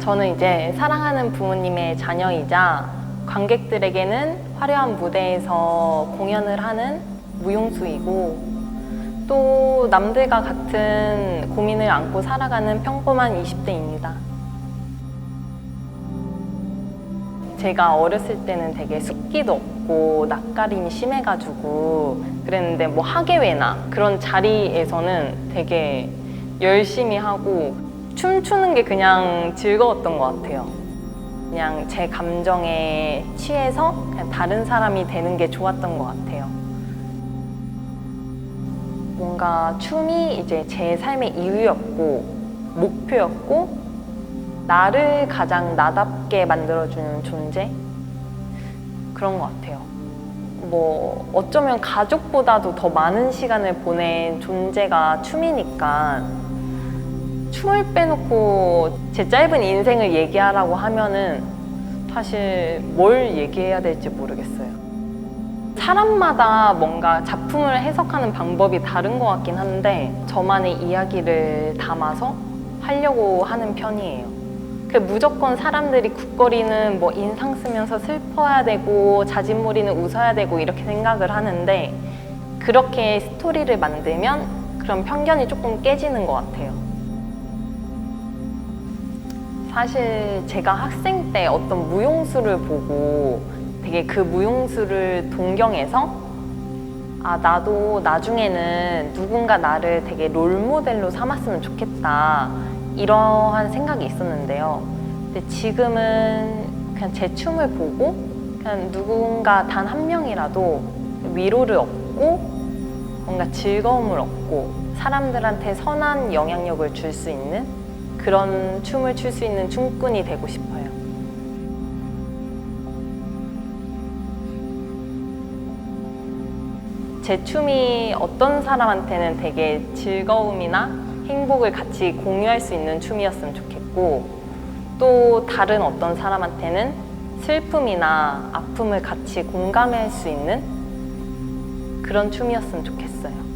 저는 이제 사랑하는 부모님의 자녀이자 관객들에게는 화려한 무대에서 공연을 하는 무용수이고 또 남들과 같은 고민을 안고 살아가는 평범한 20대입니다. 제가 어렸을 때는 되게 숫기도 없고 낯가림이 심해가지고 그랬는데 뭐 학예회나 그런 자리에서는 되게 열심히 하고 춤추는 게 그냥 즐거웠던 것 같아요. 그냥 제 감정에 취해서 그냥 다른 사람이 되는 게 좋았던 것 같아요. 뭔가 춤이 이제 제 삶의 이유였고 목표였고 나를 가장 나답게 만들어주는 존재 그런 것 같아요. 뭐 어쩌면 가족보다도 더 많은 시간을 보낸 존재가 춤이니까 춤을 빼놓고 제 짧은 인생을 얘기하라고 하면은 사실 뭘 얘기해야 될지 모르겠어요. 사람마다 뭔가 작품을 해석하는 방법이 다른 것 같긴 한데 저만의 이야기를 담아서 하려고 하는 편이에요. 그 무조건 사람들이 굿거리는 뭐 인상 쓰면서 슬퍼야 되고 자진몰이는 웃어야 되고 이렇게 생각을 하는데 그렇게 스토리를 만들면 그런 편견이 조금 깨지는 것 같아요. 사실 제가 학생 때 어떤 무용수를 보고 되게 그 무용수를 동경해서 아, 나도 나중에는 누군가 나를 되게 롤모델로 삼았으면 좋겠다. 이러한 생각이 있었는데요. 근데 지금은 그냥 제 춤을 보고 그냥 누군가 단 한 명이라도 위로를 얻고 뭔가 즐거움을 얻고 사람들한테 선한 영향력을 줄 수 있는 그런 춤을 출 수 있는 춤꾼이 되고 싶어요. 제 춤이 어떤 사람한테는 되게 즐거움이나 행복을 같이 공유할 수 있는 춤이었으면 좋겠고 또 다른 어떤 사람한테는 슬픔이나 아픔을 같이 공감할 수 있는 그런 춤이었으면 좋겠어요.